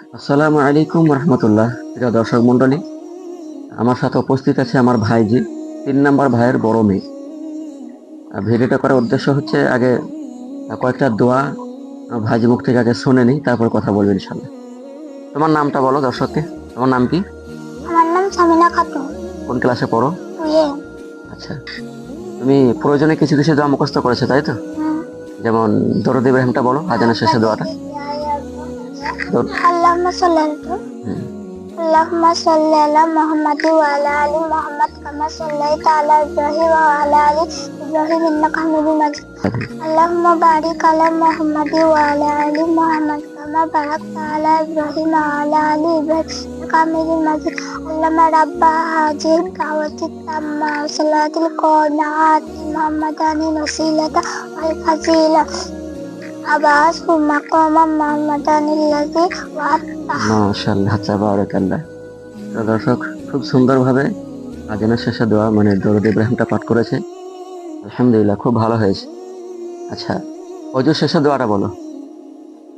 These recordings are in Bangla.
আসসালামু আলাইকুম রহমতুল্লাহ। প্রিয় দর্শক মন্ডলী আমার সাথে উপস্থিত আছে আমার ভাইজি তিন নাম্বার ভাইয়ের বড় মেয়ে। ভিডিওটা করার উদ্দেশ্য হচ্ছে আগে কয়েকটা দোয়া ভাইজি মুখ থেকে আগে শুনে নিই তারপর কথা বলবেন ইনশাল্লাহ তোমার নামটা বলো দর্শককে। তোমার নাম কি? আমার নাম সামিনা খাতুন। কোন ক্লাসে পড়ো? আচ্ছা। তুমি প্রয়োজনে কিছু কিছু দোয়া মুখস্থ করেছ তাই তো? যেমন দরদ ইব্রাহিমটা বলো আজানের শেষে দোয়াটা। अल्लाहुम्मा सल्लल्लाहु अल्लाहुम्मा सल्ली अला मुहम्मद व अला आलि मुहम्मद कमा सल्लैता अला इब्राहिम व अला आलि इब्राहिम, इन्नका हमीदुम मजीद। अल्लाहुम्मा बारिक अला मुहम्मद व अला आलि मुहम्मद कमा बारकता अला इब्राहिम व अला आलि इब्राहिम कामिल मजीद। अल्लाहुम्मा रब्ब हाजिर दावती तम्मा सलातिल कोनात मुहम्मदानी वसीलता वल फजीला। আবাস মাকামা মুহাম্মাদানিল্লাযী ওয়া'আতা মাশাআল্লাহ তাবারাকাল্লাহ তো দর্শক, খুব সুন্দরভাবে আজানের শেষে দোয়া মানে দরুদ ইব্রাহিমটা পাঠ করেছে। আলহামদুলিল্লাহ, খুব ভালো হয়েছে। আচ্ছা অজু শেষে দোয়াটা বলো।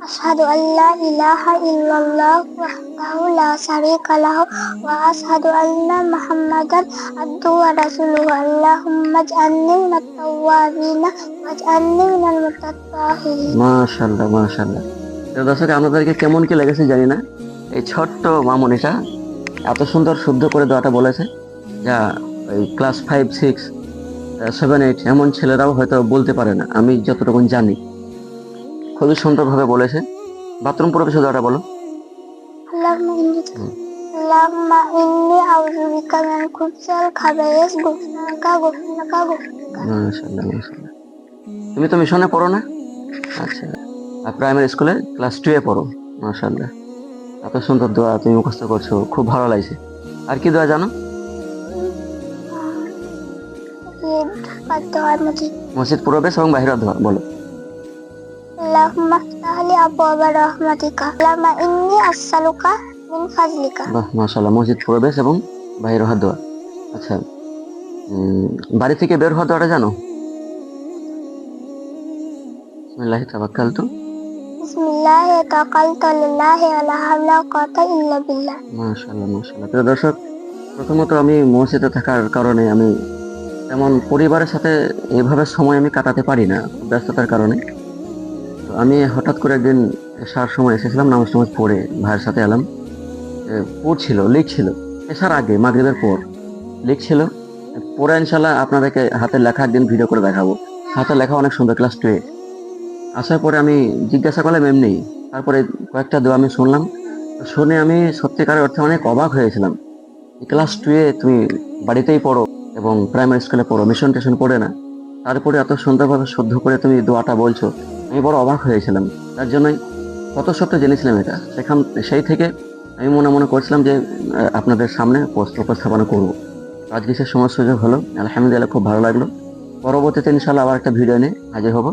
আশহাদু আল্লা ইলাহা ইল্লাল্লাহ ওয়াহদাহু লা শারীকা লাহু ওয়া আশহাদু আন্না মুহাম্মাদান আবদুহু ওয়া রাসূলুহু আল্লাহুম্মা ইজ'আলনি মিনাত তাওয়াবিন ওয়াজ'আলনি মিনাল মুতাত্তাহিরিন মাশাআল্লাহ মাশাআল্লাহ। তো দর্শক, আপনাদেরকে কেমন কি লেগেছে জানি না। এই ছোট্ট মামুনিটা এত সুন্দর শুদ্ধ করে দোয়াটা বলেছে। যা ওই class five six seven eight এমন ছেলেরাও হয়তো বলতে পারে না। আমি যতটুকু জানি। খুবই সুন্দরভাবে বলেছে। বাথরুম প্রবেশে দোয়াটা বলো। তুমি তো মিশনে পড়ো না? আচ্ছা। আর প্রাইমারি স্কুলে ক্লাস টুয়ে পড়ো মাশাআল্লাহ। এত সুন্দর দোয়া তুমি মুখস্থ করছ খুব ভালো লাগছে। আর কি দোয়া জানো? মধ্যে মসজিদ। প্রবেশ এবং বাহিরের দোয়া বলো। বাহ মাশাআল্লাহ মসজিদ এবং বাইরে দোয়া আচ্ছা বাড়ি থেকে বের দোয়াটা জানো? বিসমিল্লাহি বিসমিল্লাহি লিল্লাহি ওয়ালা হাওলা কুওয়াতা ইল্লা বিল্লাহ। মাশাআল্লাহ মাশাআল্লাহ। প্রিয় দর্শক প্রথমত আমি মসজিদে থাকার কারণে আমি তেমন পরিবারের সাথে এভাবে সময় আমি কাটাতে পারি না ব্যস্ততার কারণে। আমি হঠাৎ করে একদিন এসার সময় এসেছিলাম, নামাজ টামাজ পড়ে ভাইয়ের সাথে এলাম। পড়ছিল, লিখছিল। এসার আগে, মাগরিবের পর, লিখছিল পরে ইনশাল্লাহ আপনাদেরকে হাতের লেখা একদিন ভিডিও করে দেখাবো। হাতের লেখা অনেক সুন্দর ক্লাস টুয়ে আসার পরে আমি জিজ্ঞাসা করলাম, এমনি? তারপরে কয়েকটা দোয়া আমি শুনলাম। শুনে আমি সত্যিকারের অর্থে অনেক অবাক হয়েছিলাম। ক্লাস টুয়ে তুমি বাড়িতেই পড়ো এবং প্রাইমারি স্কুলে পড়ো মিশন টেশন পড়ে না। তারপরে এত সুন্দরভাবে শুদ্ধ করে তুমি দোয়াটা বলছো। আমি বড় অবাক হয়েছিলাম। তার জন্যই কত সত্য জেনেছিলাম এটা। সেখান, সেই থেকে আমি মনে মনে করছিলাম যে আপনাদের সামনে পোস্ট উপস্থাপনা করব। আজকে সে সময় সুযোগ হলো। আলহামদুলিল্লাহ, খুব ভালো লাগল। পরবর্তীতে ইনশাল্লাহ আবার একটা ভিডিও নিয়ে হাজির হব।